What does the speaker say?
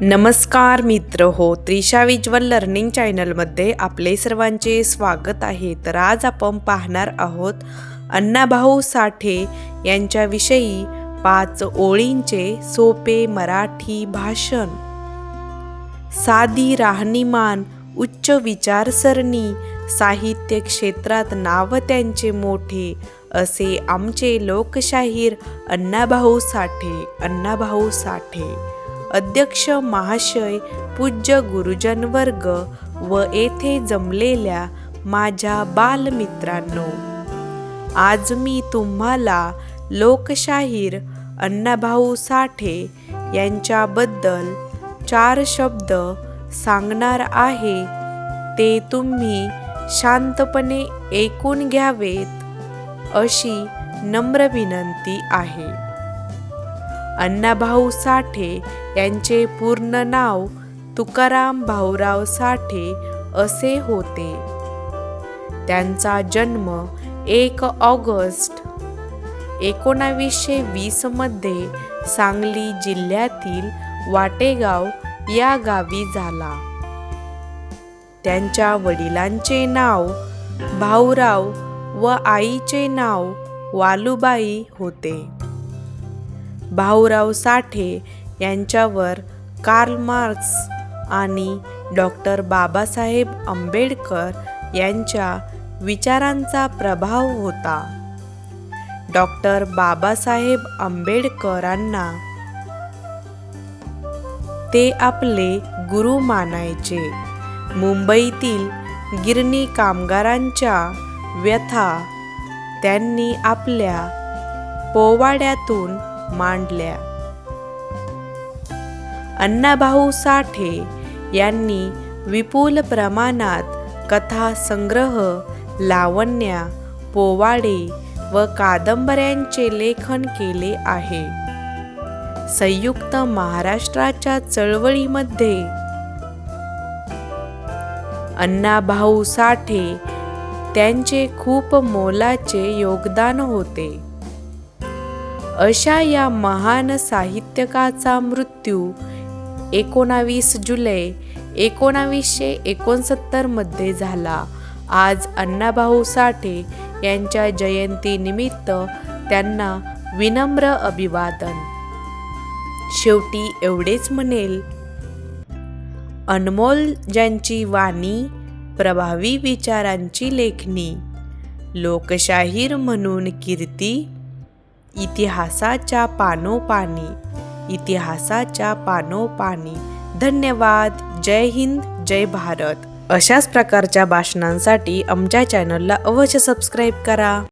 नमस्कार मित्र हो त्रिशा विज्वल लर्निंग चॅनलमध्ये आपले सर्वांचे स्वागत आहे. तर आज आपण पाहणार आहोत अण्णाभाऊ साठे यांच्याविषयी पाच ओळींचे सोपे मराठी भाषण. साधी राहणीमान उच्च विचारसरणी साहित्य क्षेत्रात नाव त्यांचे मोठे असे आमचे लोकशाहीर अण्णाभाऊ साठे अण्णाभाऊ साठे. अध्यक्ष महाशय पूज्य गुरुजन वर्ग व येथे जमलेल्या माझ्या बालमित्रांनो आज मी तुम्हाला लोकशाहीर अण्णाभाऊ साठे यांच्याबद्दल चार शब्द सांगणार आहे. ते तुम्ही शांतपणे ऐकून घ्यावेत अशी नम्र विनंती आहे. अण्णाभाऊ साठे यांचे पूर्ण नाव तुकाराम भाऊराव साठे असे होते. त्यांचा जन्म एक ऑगस्ट एकोणावीसशे वीसमध्ये सांगली जिल्ह्यातील वाटेगाव या गावी झाला. त्यांच्या वडिलांचे नाव भाऊराव व आईचे नाव वालुबाई होते. भाऊराव साठे यांच्यावर कार्ल मार्क्स आणि डॉक्टर बाबासाहेब आंबेडकर यांच्या विचारांचा प्रभाव होता. डॉक्टर बाबासाहेब आंबेडकरांना ते आपले गुरु मानायचे. मुंबईतील गिरणी कामगारांच्या व्यथा त्यांनी आपल्या पोवाड्यातून मांडल्या. अण्णाभाऊ साठे यांनी विपुल प्रमाणात कथा संग्रह लावण्या पोवाडे व कादंबऱ्यांचे लेखन केले आहे. संयुक्त महाराष्ट्राच्या चळवळीमध्ये अण्णाभाऊ साठे त्यांचे खूप मोलाचे योगदान होते. अशा या महान साहित्यकाचा मृत्यू एकोणावीस जुलै एकोणावीसशे एकोणसत्तरमध्ये झाला. आज अण्णाभाऊ साठे यांच्या जयंतीनिमित्त त्यांना विनम्र अभिवादन. शेवटी एवढेच म्हणेल. अनमोल ज्यांची वाणी प्रभावी विचारांची लेखणी लोकशाहीर म्हणून कीर्ती इतिहासाच्या पानोपानी. इतिहासाच्या पानोपानी. धन्यवाद. जय हिंद जय भारत. अशाच प्रकारच्या भाषणांसाठी आमच्या चॅनलला अवश्य सबस्क्राईब करा.